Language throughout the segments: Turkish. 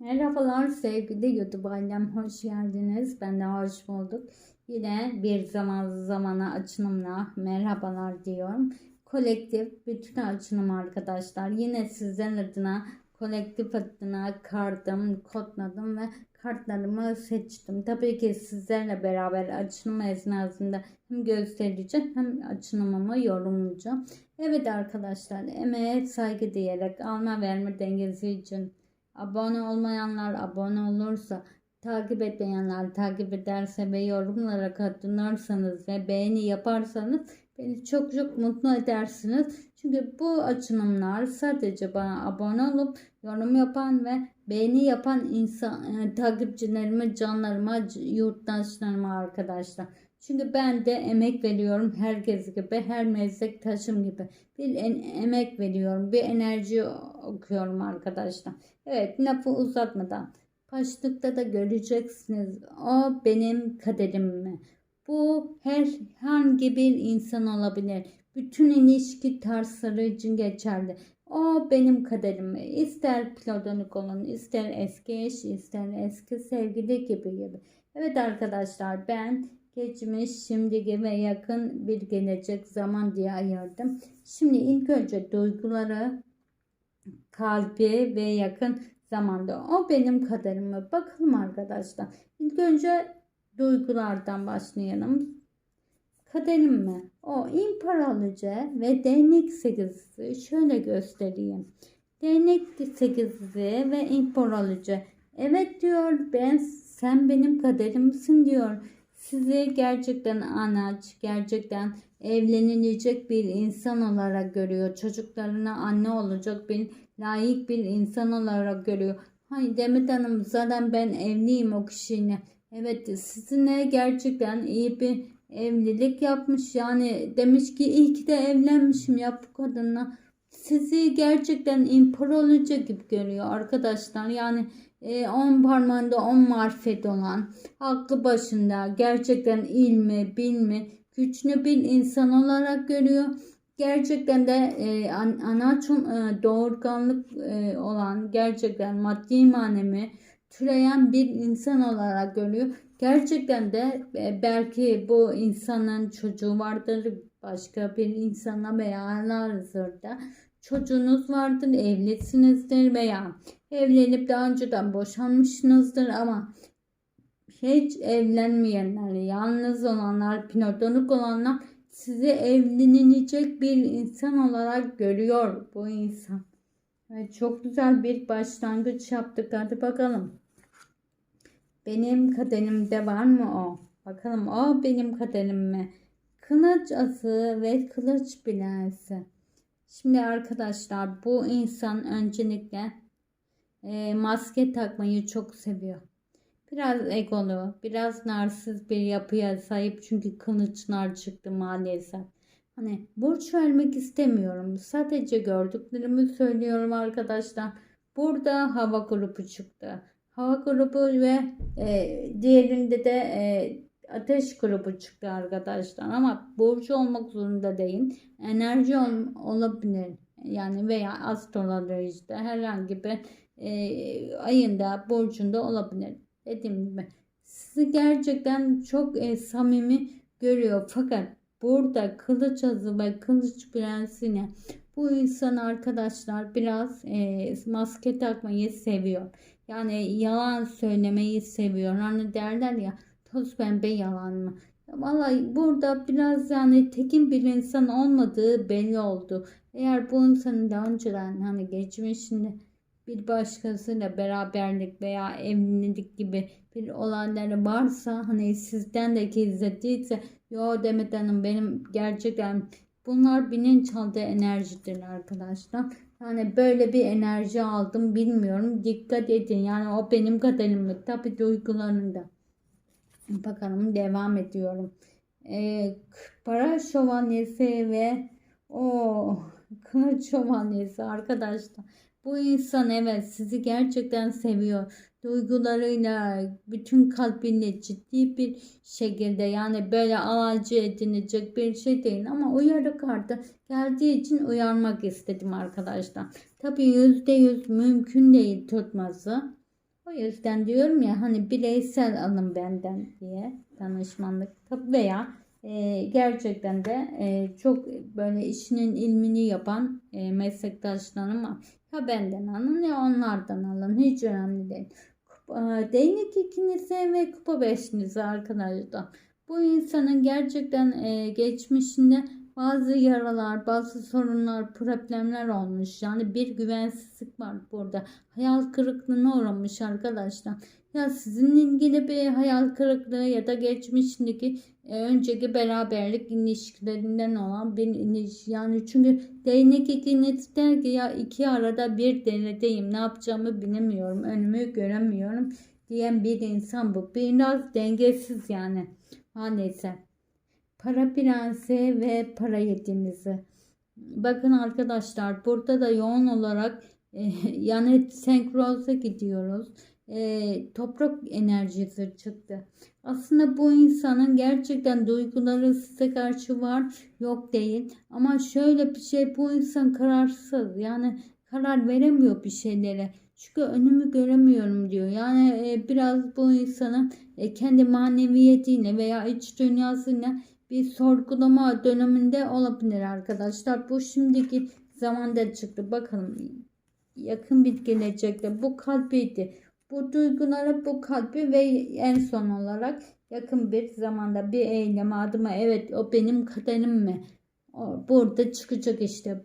Merhabalar sevgili YouTube ailem hoş geldiniz. Ben de hoş bulduk. Yine bir zaman zamana açılımla merhabalar diyorum. Kolektif bütün açılım arkadaşlar. Yine sizlerin adına kolektif adına kardım, kodladım ve kartlarımı seçtim. Tabii ki sizlerle beraber açılım esnasında hem göstereceğim hem açılımımı yorumlayacağım. Evet arkadaşlar emeğe saygı diyerek alma verme dengesi için Abone olmayanlar abone olursa, takip etmeyenler takip ederse ve yorumlara katılırsanız ve beğeni yaparsanız beni çok çok mutlu edersiniz. Çünkü bu açılımlar sadece bana abone olup yorum yapan ve beğeni yapan insan e, takipçilerime, canlarıma, yurttaşlarıma arkadaşlar. Çünkü ben de emek veriyorum herkes gibi, her meslektaşım gibi. Bir en, emek veriyorum, bir enerji okuyorum arkadaşlar. Evet, lafı uzatmadan. Başlıkta da göreceksiniz. O benim kaderim mi? Bu herhangi bir insan olabilir. Bütün ilişki tarzları için geçerli. O benim kaderim? İster platonik olun, ister eski eş, ister eski sevgili gibi gibi. Evet arkadaşlar ben geçmiş, şimdiki ve yakın bir gelecek zaman diye ayırdım. Şimdi ilk önce duyguları, kalbi ve yakın zamanda o benim kaderime bakalım arkadaşlar. İlk önce duygulardan başlayalım. Kaderim mi? O imparalıca ve değnek sekizisi şöyle göstereyim. Değnek sekizisi ve imparalıca. Evet diyor ben sen benim kaderimsin diyor sizi gerçekten anaç, gerçekten evlenilecek bir insan olarak görüyor. Çocuklarına anne olacak bir layık bir insan olarak görüyor. Hani Demet Hanım zaten ben evliyim o kişiyle. Evet sizinle gerçekten iyi bir evlilik yapmış. Yani demiş ki iyi ki de evlenmişim ya bu kadınla. Sizi gerçekten imparalıca gibi görüyor arkadaşlar. Yani e, on parmağında on marifet olan, aklı başında, gerçekten ilmi, bilmi, güçlü bir insan olarak görüyor. Gerçekten de e, anaçon e, doğurganlık e, olan, gerçekten maddi manevi türeyen bir insan olarak görüyor. Gerçekten de e, belki bu insanın çocuğu vardır, başka bir insana veya halihazırda çocuğunuz vardır, evlisinizdir veya evlenip daha önceden boşanmışsınızdır ama hiç evlenmeyenler, yalnız olanlar, platonik olanlar sizi evlenilecek bir insan olarak görüyor bu insan. Evet, çok güzel bir başlangıç yaptık. Hadi bakalım. Benim kaderimde var mı o? Bakalım o benim kaderim mi? Kılıç ası ve kılıç bilensi. Şimdi arkadaşlar bu insan öncelikle e, maske takmayı çok seviyor. Biraz egolu, biraz narsız bir yapıya sahip çünkü kılıçlar çıktı maalesef. Hani borç vermek istemiyorum. Sadece gördüklerimi söylüyorum arkadaşlar. Burada hava grubu çıktı. Hava grubu ve e, diğerinde de e, ateş grubu çıktı arkadaşlar. Ama burcu olmak zorunda değil. Enerji ol, olabilir. Yani veya astrolojide herhangi bir e, ayında burcunda olabilir. Dediğim gibi sizi gerçekten çok e, samimi görüyor. Fakat burada kılıç azı ve kılıç prensine bu insan arkadaşlar biraz e, maske takmayı seviyor. Yani yalan söylemeyi seviyor. Hani derler ya toz pembe yalan mı? Vallahi burada biraz yani tekin bir insan olmadığı belli oldu. Eğer bu insanın daha önceden hani geçmişinde bir başkasıyla beraberlik veya evlilik gibi bir olayları varsa hani sizden de gizlediyse yo Demet benim gerçekten bunlar bilinçaltı enerjidir arkadaşlar. Yani böyle bir enerji aldım bilmiyorum. Dikkat edin yani o benim kaderimlik tabi duygularında. Bakalım devam ediyorum. Ee, para şövalyesi ve o kılıç şövalyesi arkadaşlar. Bu insan evet sizi gerçekten seviyor. Duygularıyla, bütün kalbiyle ciddi bir şekilde yani böyle alacı edinecek bir şey değil ama uyarı kartı geldiği için uyarmak istedim arkadaşlar. Tabi yüzde yüz mümkün değil tutması. O yüzden diyorum ya hani bireysel alın benden diye danışmanlık veya e, gerçekten de e, çok böyle işinin ilmini yapan e, meslektaşlarım. Ya benden alın ya onlardan alın hiç önemli değil. Kupa, e, değnek ikinize ve kupa beşinize arkadaşlar. Bu insanın gerçekten e, geçmişinde bazı yaralar, bazı sorunlar, problemler olmuş. Yani bir güvensizlik var burada. Hayal kırıklığına uğramış arkadaşlar. Ya sizinle ilgili bir hayal kırıklığı ya da geçmişindeki e, önceki beraberlik ilişkilerinden olan bir ilişki. Yani çünkü değnek ikiniz der ki ya iki arada bir deredeyim. Ne yapacağımı bilemiyorum. Önümü göremiyorum diyen bir insan bu. Biraz dengesiz yani. Maalesef. Para prensi ve para yedinizi. Bakın arkadaşlar burada da yoğun olarak e, yani senkroza gidiyoruz. E, toprak enerjisi çıktı. Aslında bu insanın gerçekten duyguları size karşı var yok değil. Ama şöyle bir şey bu insan kararsız yani karar veremiyor bir şeylere. Çünkü önümü göremiyorum diyor. Yani e, biraz bu insanın e, kendi maneviyetiyle veya iç dünyasıyla bir sorgulama döneminde olabilir arkadaşlar. Bu şimdiki zamanda çıktı. Bakalım yakın bir gelecekte bu kalbiydi. Bu duyguları, bu kalbi ve en son olarak yakın bir zamanda bir eyleme adıma evet o benim kaderim mi? O, burada çıkacak işte.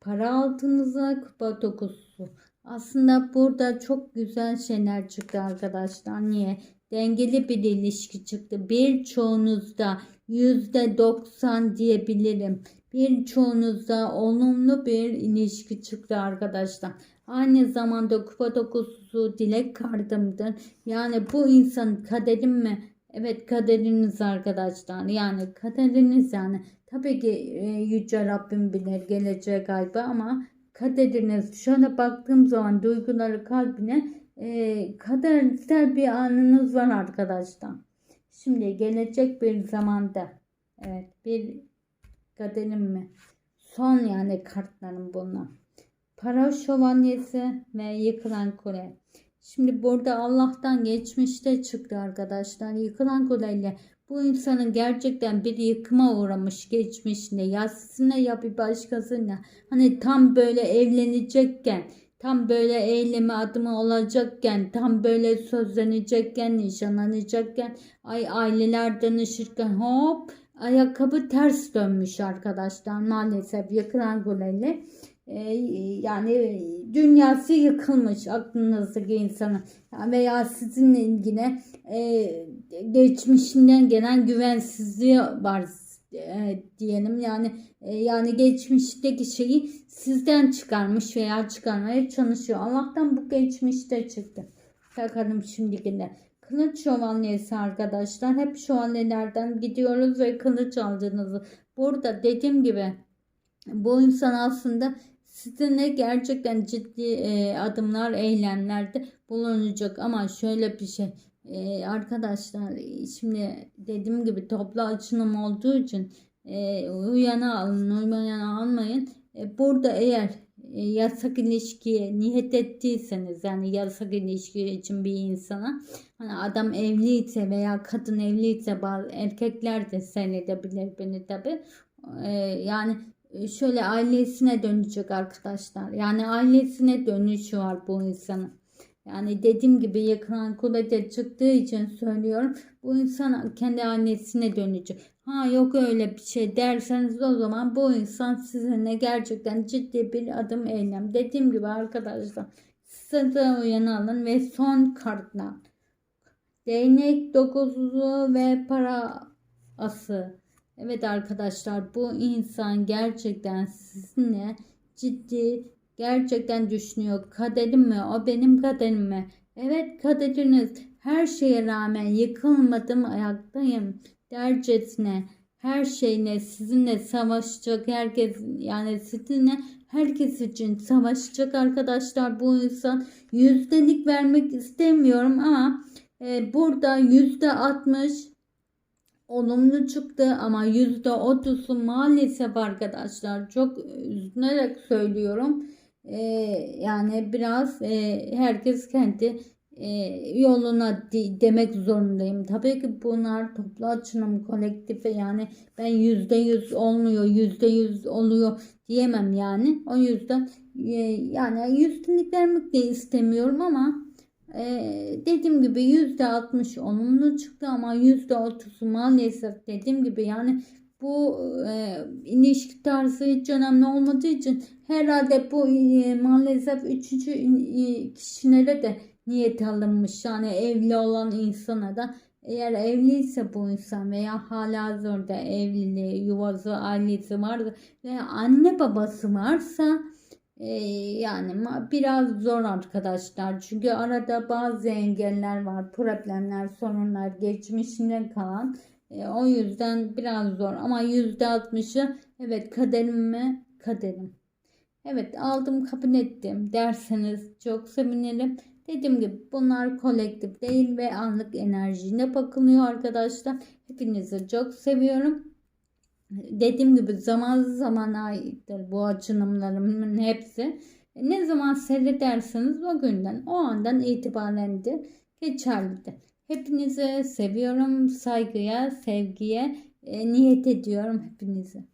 Para altınıza kupa dokusu. Aslında burada çok güzel şeyler çıktı arkadaşlar. Niye? Dengeli bir ilişki çıktı. Birçoğunuzda %90 diyebilirim. Birçoğunuzda olumlu bir ilişki çıktı arkadaşlar. Aynı zamanda kupa dokusu dilek kardımdır. Yani bu insan kaderim mi? Evet kaderiniz arkadaşlar. Yani kaderiniz yani. Tabii ki e, Yüce Rabbim bilir gelecek galiba ama kaderiniz. Şöyle baktığım zaman duyguları kalbine e, kadersel bir anınız var arkadaşlar. Şimdi gelecek bir zamanda evet bir kaderim mi? Son yani kartlarım bunlar. Para şövalyesi ve yıkılan kule. Şimdi burada Allah'tan geçmişte çıktı arkadaşlar. Yıkılan kuleyle bu insanın gerçekten bir yıkıma uğramış geçmişinde ya sizinle ya bir başkasıyla hani tam böyle evlenecekken tam böyle eyleme adımı olacakken tam böyle sözlenecekken nişanlanacakken ay aileler danışırken hop ayakkabı ters dönmüş arkadaşlar maalesef yıkılan kuleyle ee, yani dünyası yıkılmış aklınızdaki insanın veya sizinle ilgili e, geçmişinden gelen güvensizliği var e, diyelim yani e, yani geçmişteki şeyi sizden çıkarmış veya çıkarmaya çalışıyor. Allah'tan bu geçmişte çıktı. Bakalım şimdikinde. Kılıç şövalyesi arkadaşlar. Hep şövalyelerden gidiyoruz ve kılıç aldığınızı. Burada dediğim gibi bu insan aslında sizinle gerçekten ciddi e, adımlar, eylemlerde bulunacak. Ama şöyle bir şey e, arkadaşlar şimdi dediğim gibi toplu açılım olduğu için e, uyana alın, uymayana almayın. E, burada eğer e, yasak ilişkiye niyet ettiyseniz yani yasak ilişki için bir insana hani adam evliyse veya kadın evliyse bazı erkekler de seyredebilir beni tabi. E, yani şöyle ailesine dönecek arkadaşlar. Yani ailesine dönüşü var bu insanın. Yani dediğim gibi yakın kulede çıktığı için söylüyorum. Bu insan kendi annesine dönecek. Ha yok öyle bir şey derseniz o zaman bu insan sizinle gerçekten ciddi bir adım eylem. Dediğim gibi arkadaşlar size de uyanalım ve son kartlar. Değnek dokuzu ve para ası. Evet arkadaşlar bu insan gerçekten sizinle ciddi gerçekten düşünüyor. Kaderim mi? O benim kaderim mi? Evet kaderiniz. Her şeye rağmen yıkılmadım ayaktayım dercesine her şeyine sizinle savaşacak herkes yani sizinle herkes için savaşacak arkadaşlar bu insan yüzdelik vermek istemiyorum ama e, burada yüzde altmış olumlu çıktı ama yüzde otuzu maalesef arkadaşlar çok üzülerek söylüyorum e, yani biraz e, herkes kendi e, yoluna de- demek zorundayım. Tabii ki bunlar toplu açılım kolektifi yani ben yüzde yüz olmuyor yüzde yüz oluyor diyemem yani. O yüzden e, yani yüzdeliklerimi de istemiyorum ama e, dediğim gibi yüzde altmış olumlu çıktı ama yüzde otuzu maalesef dediğim gibi yani bu e, ilişki tarzı hiç önemli olmadığı için herhalde bu e, maalesef üçüncü e, kişilere de niyet alınmış. Yani evli olan insana da eğer evliyse bu insan veya halihazırda evliliği, yuvası, ailesi varsa ve anne babası varsa e, yani biraz zor arkadaşlar. Çünkü arada bazı engeller var, problemler, sorunlar, geçmişinden kalan. E, o yüzden biraz zor ama yüzde altmışı evet kaderim mi? Kaderim. Evet aldım kabul ettim derseniz çok sevinirim. Dediğim gibi bunlar kolektif değil ve anlık enerjiyle bakılıyor arkadaşlar. Hepinizi çok seviyorum. Dediğim gibi zaman zaman aittir bu açılımlarımın hepsi. Ne zaman seyrederseniz o günden o andan itibaren de geçerlidir. Hepinizi seviyorum. Saygıya, sevgiye e, niyet ediyorum hepinizi.